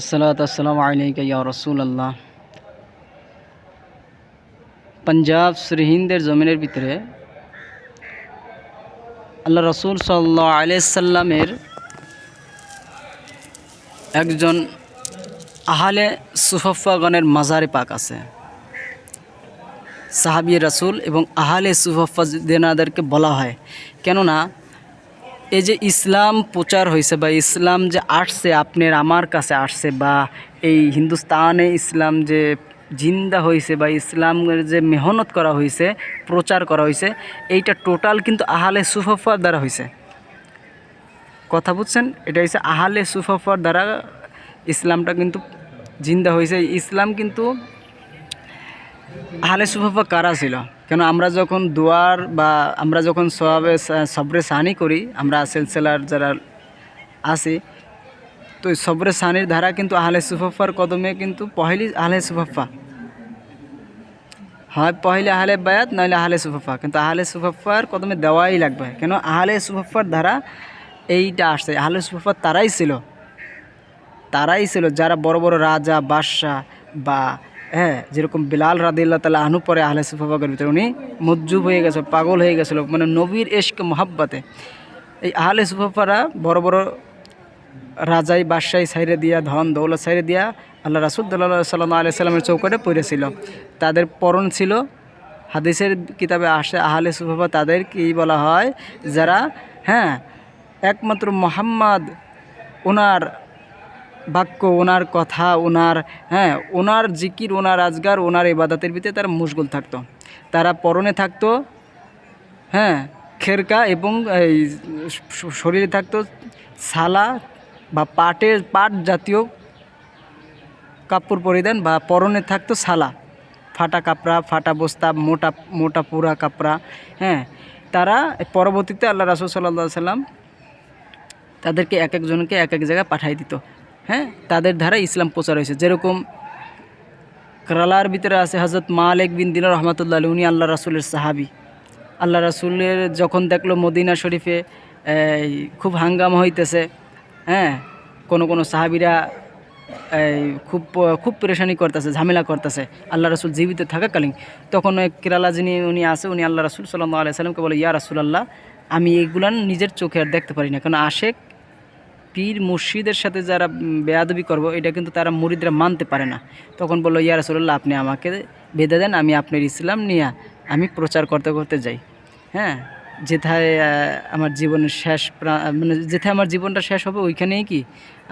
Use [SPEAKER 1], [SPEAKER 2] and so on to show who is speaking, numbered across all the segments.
[SPEAKER 1] সালাত আসসালামু আলাইকা ইয়া রাসূলুল্লাহ পাঞ্জাব শ্রীহিন্দের জমিনের ভিতরে আল্লাহ রসুল সাল্লাহ আলাইসাল্লামের একজন আহালে সুফাফাগণের মাজারে পাক আছে সাহাবি রাসূল এবং আহালে সুফাফা দেনাদেরকে বলা হয় কেননা এই যে ইসলাম প্রচার হয়েছে বা ইসলাম যে আসছে, আপনার আমার কাছে আসছে বা এই হিন্দুস্তানে ইসলাম যে জিন্দা হয়েছে বা ইসলামের যে মেহনত করা হয়েছে, প্রচার করা হয়েছে, এইটা টোটাল কিন্তু আহালে সুফাফার দ্বারা হয়েছে। কথা বুঝছেন? এটা হচ্ছে আহালে সুফাফার দ্বারা ইসলামটা কিন্তু জিন্দা হয়েছে। ইসলাম কিন্তু আহলে সুফাফা কারা ছিল? কেন আমরা যখন দোয়ার বা আমরা যখন সবে সবরে সানি করি, আমরা সেলসেলার যারা আছি, তো সবরে সানির ধারা কিন্তু আহলে সুফাফার কদমে কিন্তু পহেলি আহলে সুফাফা। হয় পহেলে আহলে বায়াত নইলে আহলে সুফাফা। কিন্তু আহলে সুফাফার কদমে দেওয়াই লাগবে। কেন আহলে সুফাফার ধারা এইটা আসছে, আহলে সুফাফার তারাই ছিল। তারাই ছিল যারা বড় বড় রাজা, বাদশাহ বা হ্যাঁ যেরকম বিলাল রাদিল্লা তালা আনু পরে আহলে সুফাফাকের ভিতরে উনি মজ্জুব হয়ে গেছে, পাগল হয়ে গেছিল মানে নবীর এশক মোহাব্বাতে। এই আহলে সুফাফারা বড় বড় রাজাই বাদশাহী সাইরে দিয়া, ধন দৌলত সাইরে দিয়া আল্লাহ রাসুদ্দাল্লাহ সাল্লাম আলি সাল্লামের চৌকাটে পড়েছিল। তাদের পরণ ছিল, হাদিসের কিতাবে আসে আহলে সুফাফা তাদের কি বলা হয়, যারা হ্যাঁ একমাত্র মোহাম্মদ ওনার বাক্য, ওনার কথা, ওনার হ্যাঁ ওনার জিকির, ওনার আজগার, ওনার ইবাদতের ভিতরে তারা মুশগুল থাকতো। তারা পরনে থাকতো হ্যাঁ খেরকা এবং এই শরীরে থাকতো সালা বা পাটের, পাট জাতীয় কাপড় পরিধান বা পরনে থাকতো সালা। ফাটা কাপড়া, ফাটা বস্তা, মোটা মোটা পুরা কাপড়া হ্যাঁ। তারা পরবর্তীতে আল্লাহ রাসুল সাল্লাহ সাল্লাম তাদেরকে এক একজনকে এক এক জায়গায় পাঠাই দিত। হ্যাঁ তাদের দ্বারা ইসলাম প্রচার হয়েছে। যেরকম কেরালার ভিতরে আছে হজরত মালিক বিন দিন রহমতুল্লাহ উনি আল্লাহ রাসুলের সাহাবি। আল্লাহ রাসুলের যখন দেখল মদিনা শরীফে খুব হাঙ্গামা হইতেছে হ্যাঁ কোনো কোনো সাহাবিরা খুব খুব পরেশানি করতেছে, ঝামেলা করতেছে, আল্লাহ রাসুল জীবিত থাকাকালীন। তখন কেরালা যিনি, উনি আছে, উনি আল্লাহ রাসুল সাল্লাহ আলাই সাল্লামকে বলে, ইয়া রাসুলাল্লাহ, আমি এইগুলান নিজের চোখে আর দেখতে পারি না। কারণ আশেক পীর মুর্শিদের সাথে যারা বেয়াদবি করব, এটা কিন্তু তারা মুরিদরা মানতে পারে না। তখন বলল, ইয়া রাসুল্লাহ আপনি আমাকে বেঁধে দেন, আমি আপনার ইসলাম নিয়ে আমি প্রচার করতে করতে যাই। হ্যাঁ যেথায় আমার জীবনের শেষ মানে যেথায় আমার জীবনটা শেষ হবে, ওইখানেই কি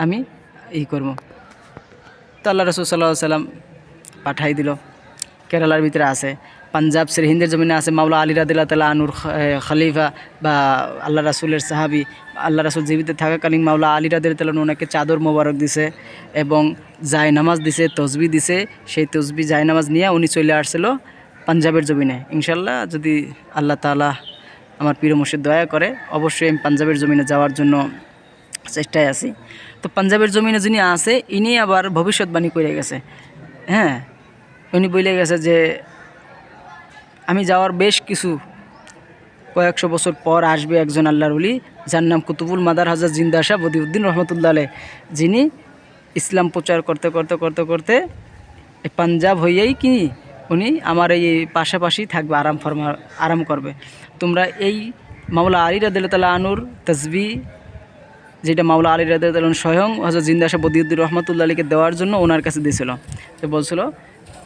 [SPEAKER 1] আমি এই করব। তো আল্লাহ রসুল সাল্লাহ সাল্লাম পাঠাই দিল। কেরালার ভিতরে আছে। পাঞ্জাব হিন্দের জমিনে আছে মাওলা আলী রাদিল্লা তালা আনুর খলিফা বা আল্লাহ রাসুলের সাহাবি। আল্লাহ রাসুল জীবিত থাকাকালীন মাওলা আলী রাদিল্লা ওনাকে চাদর মোবারক দিছে এবং জায় নামাজ দিছে, তসবি দিছে। সেই তসবি জায় নামাজ নিয়ে উনি চলে আসছিল পাঞ্জাবের জমিনে। ইনশাল্লাহ যদি আল্লাহ তালা আমার প্রিয় মুর্শিদ দয়া করে, অবশ্যই আমি পাঞ্জাবের জমিনে যাওয়ার জন্য চেষ্টায় আছি। তো পাঞ্জাবের জমিনে যিনি আছে, ইনি আবার ভবিষ্যৎবাণী করে গেছে। হ্যাঁ উনি বলে গেছে যে আমি যাওয়ার বেশ কিছু কয়েকশো বছর পর আসবে একজন আল্লাহর উলি যার নাম কুতুবুল মাদার হাজার জিন্দা শাহ বদিউদ্দিন রহমতুল্লাহ যিনি ইসলাম প্রচার করতে করতে করতে করতে পাঞ্জাব হইয়াই কি উনি আমার এই পাশাপাশি থাকবে, আরাম ফরমা, আরাম করবে। তোমরা এই মাওলা আলী রাদিল্লা আনুর তসবি যেটা মাওলা আলী রাদিউদ্দিন স্বয়ং হজরত জিন্দা শাহ বদিউদ্দিন রহমতুল্লাহ আলীকে দেওয়ার জন্য ওনার কাছে দিয়েছিল তো বলছিল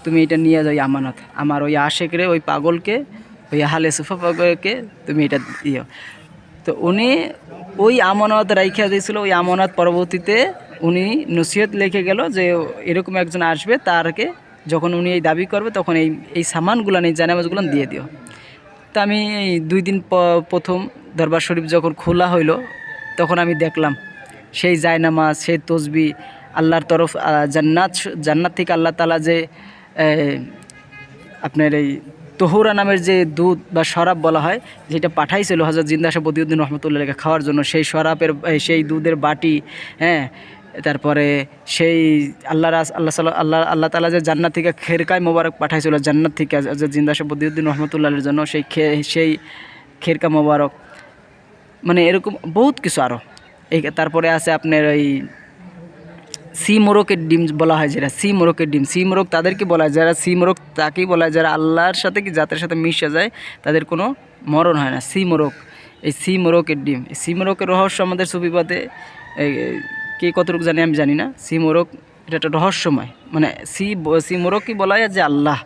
[SPEAKER 1] তুমি এটা নিয়ে যাও আমানত। আমার ওই আশেকরে, ওই পাগলকে, ওই হালে সুফা পাগলকে তুমি এটা দিও। তো উনি ওই আমানত রাইখা দিয়েছিল, ওই আমানত পরবর্তীতে উনি নসিহত লিখে গেল যে এরকম একজন আসবে তারকে যখন উনি এই দাবি করবে তখন এই এই সামানগুলো এই জানামাজগুলো দিয়ে দিও। তো আমি এই দুই দিন প্রথম দরবার শরীফ যখন খোলা হইল, তখন আমি দেখলাম সেই জায়নামাজ, সেই তসবি, আল্লাহর তরফ জান্নাত জান্নাত থেকে আল্লাহ তালা যে আপনার এই তোহরা নামের যে দুধ বা শরাব বলা হয়, যেটা পাঠাইছিল হজরত জিন্দাসা বদিউদ্দিন রহমতুল্লাহকে খাওয়ার জন্য, সেই শরাবের সেই দুধের বাটি হ্যাঁ তারপরে সেই আল্লাহ রাস আল্লাহ সাল্লাহ আল্লাহ আল্লাহ তালা যে জান্নাত থেকে খেরকায় মোবারক পাঠাইছিল, জান্নাত থেকে জিন্দাসা বদিউদ্দিন রহমতুল্লাহের জন্য সেই খে, সেই খেরকা মোবারক মানে এরকম বহুত কিছু আরও এই তারপরে আছে আপনার ওই সি মোরকের ডিম বলা হয় যেটা সি মোরকের ডিম। সি মোরক তাদেরকে বলা হয়, যারা সি মোরক তাকেই বলা হয়, যারা আল্লাহর সাথে কি জাতের সাথে মিশে যায়, তাদের কোনো মরণ হয় না। সি মোরক এই সি মোরকের ডিম। সি মোরকের রহস্য আমাদের সুফিপাতে এই কে কতটুকু জানি আমি জানি না। সি মোরক এটা একটা রহস্যময়। মানে সি সি মোরকই বলা হয় যে আল্লাহ।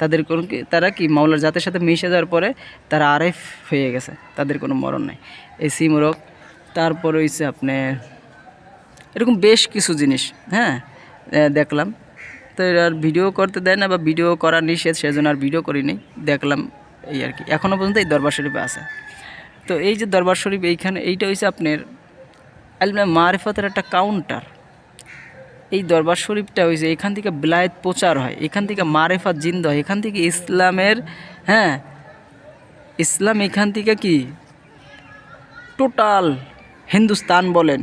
[SPEAKER 1] তাদের কোনো কি, তারা কি মাওলার জাতের সাথে মিশে যাওয়ার পরে তারা আরেফ হয়ে গেছে, তাদের কোনো মরণ নাই। এই সি মোরক তারপর হইছে আপনার এরকম বেশ কিছু জিনিস হ্যাঁ দেখলাম। তো আর ভিডিও করতে দেয় না বা ভিডিও করা নিষেধ, সেজন্য আর ভিডিও করিনি, দেখলাম এই আর কি। এখনও পর্যন্ত এই দরবার শরীফে আছে। তো এই যে দরবার শরীফ এইখানে, এইটা হচ্ছে আপনার আলমা মারিফতের একটা কাউন্টার এই দরবার শরীফটা হয়েছে এখান থেকে বিলায়ত প্রচার হয়, এখান থেকে মারেফাত জিন্দ হয়, এখান থেকে ইসলামের হ্যাঁ ইসলাম এখান থেকে কি? টোটাল হিন্দুস্তান বলেন।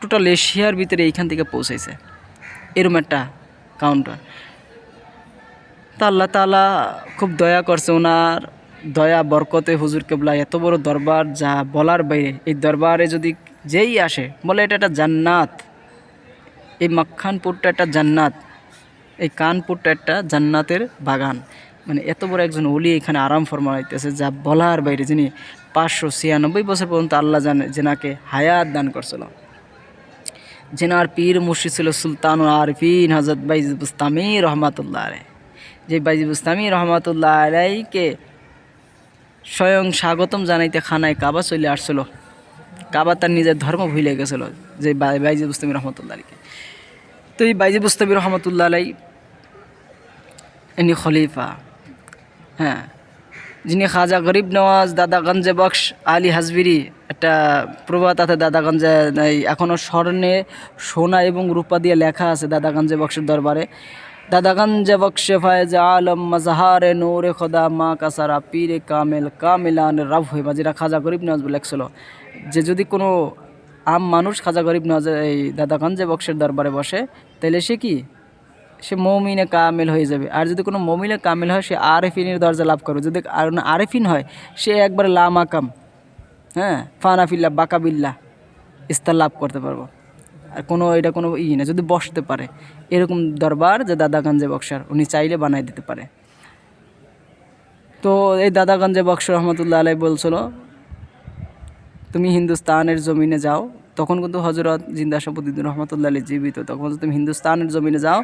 [SPEAKER 1] টোটাল এশিয়ার ভিতরে এইখান থেকে পৌঁছেছে এরম একটা কাউন্টার তা আল্লাহ তালা খুব দয়া করছে ওনার দয়া, বরকতে হুজুর কেবলা, এত বড় দরবার যা বলার বাইরে, এই দরবারে যদি যেই আসে, বলে এটা একটা জান্নাত। এই মাখানপুরটা একটা জান্নাত, এই কানপুরটা একটা জান্নাতের বাগান। মানে এত বড় একজন অলি এখানে আরাম ফরমাইতেছে যা বলার বাইরে, যিনি পাঁচশো ছিয়ানব্বই বছর পর্যন্ত আল্লাহ জানে, যেনাকে হায়াত দান করছিল। জেনার পীর মুর্শিদ ছিল সুলতান আরফিন হজরত বাইজ বুস্তামি রহমাতুল্লাহ আলাই যে বাইজ বুস্তামি রহমাতুল্লাহ আলাইকে স্বয়ং স্বাগতম জানাইতে খানায় কাবা চলে আসছিল। কাবা তার নিজের ধর্ম ভুলে গেছিল যে বাই- বাইজি বুস্তামি রহমতুল্লাহ আলীকে তো এই বাইজি বুস্তামি রহমতুল্লাহ আলাই ইনি খলিফা। হ্যাঁ যিনি খাজা গরিব নওয়াজ দাদাগঞ্জে বক্স, আলী হাজবিরি, একটা প্রবাদ আছে দাদাগঞ্জে এখনও স্বর্ণে সোনা এবং রূপা দিয়ে লেখা আছে দাদাগঞ্জে বক্সের দরবারে। দাদাগঞ্জে বক্সে ফায়জ আলম, মজাহারে নূরে খোদা, মা কাসারা, পীরে কামেল, কামিলান রাভ হয়ে বা যেটা খাজা গরিব নওয়াজ লেখছিল। যে যদি কোনো আম মানুষ খাজা গরিব নওয়াজ, এই দাদাগঞ্জে বক্সের দরবারে বসে তাহলে সে কি? সে মৌমিনে কামেল হয়ে যাবে। আর যদি কোনো মৌমিনে কামেল হয়, সে আরেফিনের দরজা লাভ করবে। যদি আর আরেফিন হয়, সে একবার লামাকাম হ্যাঁ ফানাফিল্লা, বাকাবিল্লা, ইস্তার লাভ করতে পারব। আর কোনো, এটা কোনো ই না, যদি বসতে পারে। এরকম দরবার যে দাদাগঞ্জে বক্সার, উনি চাইলে বানাই দিতে পারে। তো এই দাদাগঞ্জে বক্স রহমতুল্লাহ আলাই বলছিল, তুমি হিন্দুস্তানের জমিনে যাও। তখন কিন্তু হজরত জিন্দা রহমতুল্লাহ আলী জীবিত। তখন তুমি হিন্দুস্তানের জমিনে যাও।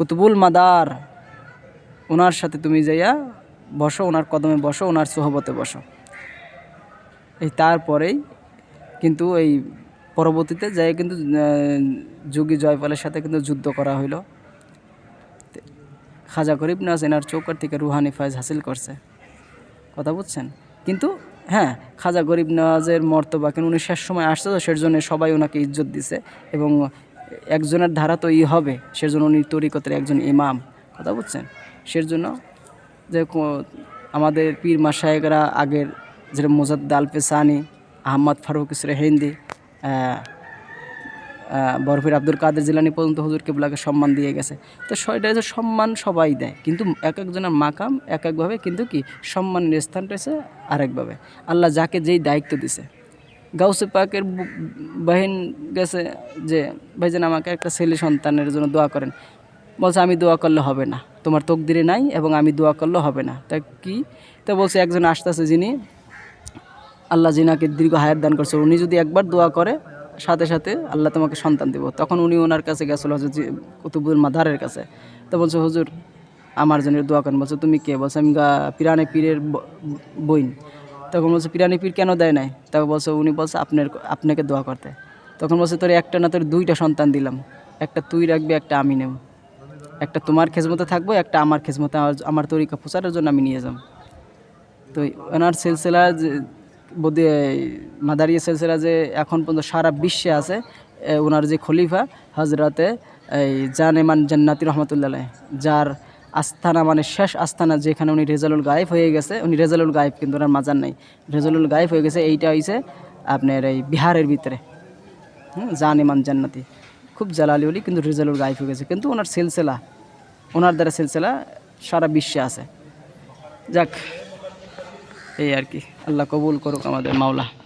[SPEAKER 1] কুতুবুল মাদার ওনার সাথে তুমি যাইয়া বসো ওনার কদমে বসো ওনার সোহবতে বসো। এই তারপরেই কিন্তু এই পরবর্তীতে যাই কিন্তু যোগী জয়পালের সাথে কিন্তু যুদ্ধ করা হইল। খাজা গরিব নাজ এনার চৌকার থেকে রুহানি ফায়জ হাসিল করছে। কথা বুঝছেন? কিন্তু হ্যাঁ খাজা গরিব নওয়াজের মর্তবা কিন্তু উনি শেষ সময় আসছে, তো সের জন্য সবাই ওনাকে ইজ্জত দিছে এবং একজনের ধারা তো ই হবে, সেজন্য উনি তরিকতের একজন ইমাম। কথা বুঝছেন? সের জন্য যে আমাদের পীর মাসায়েকরা আগের যেটা মোজাদ্দ আলপেসানি আহম্মদ ফারুক ইসরে হিন্দি বরফির আব্দুল কাদের জিলানি পর্যন্ত হুজুর কেবলাকে সম্মান দিয়ে গেছে। তো সেটা হচ্ছে সম্মান সবাই দেয়, কিন্তু এক একজনের মাকাম এক একভাবে কিন্তু কি সম্মানের স্থান রয়েছে আরেকভাবে আল্লাহ যাকে যেই দায়িত্ব দিছে। গাউসে পাকের বাহিন গেছে যে, ভাইজান, আমাকে একটা ছেলে সন্তানের জন্য দোয়া করেন। বলছে, আমি দোয়া করলে হবে না। তোমার তকদিরে নাই এবং আমি দোয়া করলে হবে না। তা কি? তা বলছে, একজন আসতেছে যিনি, আল্লাহ জিনাকে দীর্ঘ হায়াত দান করছে, উনি যদি একবার দোয়া করে, সাথে সাথে আল্লাহ তোমাকে সন্তান দেব। তখন উনি ওনার কাছে গেছিল হজরত জি- কুতুবুল মাদারের কাছে। তো বলছে, হুজুর, আমার জন্য দোয়া করেন। বলছে, তুমি কে? বলছে, আমি গা পিরানে পীরের বইন। তখন বলছে, পিরানি পীর কেন দেয় নাই? তখন বলছে, উনি বলছে, আপনার আপনাকে দোয়া করতে। তখন বলছে, তোর একটা না, তোর দুইটা সন্তান দিলাম। একটা তুই রাখবি, একটা আমি নেব। একটা তোমার খেজমতে থাকব, একটা আমার খেজমতে, আমার- তরিকা প্রচারের জন্য আমি নিয়ে যাব। তো ওনার সিলসিলা যে বোধে মাদারিয়া সিলসিলা যে এখন পর্যন্ত সারা বিশ্বে আছে ওনার যে খলিফা হজরতে এই জানেমান জান্নাতি রহমতুল্লাহ যার আস্থানা মানে শেষ আস্থানা যেখানে উনি রেজালুল গায়েব হয়ে গেছে, উনি রেজালুল গায়েব কিন্তু ওনার মাজার নাই। রেজালুল গায়েব হয়ে গেছে, এইটা হয়েছে আপনার এই বিহারের ভিতরে। হুম, জানেমান জান্নাতি। খুব জালালি উলি কিন্তু রেজালুল গায়েব হয়ে গেছে। কিন্তু ওনার সিলসিলা, ওনার দ্বারা সিলসিলা সারা বিশ্বে আছে। যাক, এই আর কি। আল্লাহ কবুল করুক আমাদের মাওলা।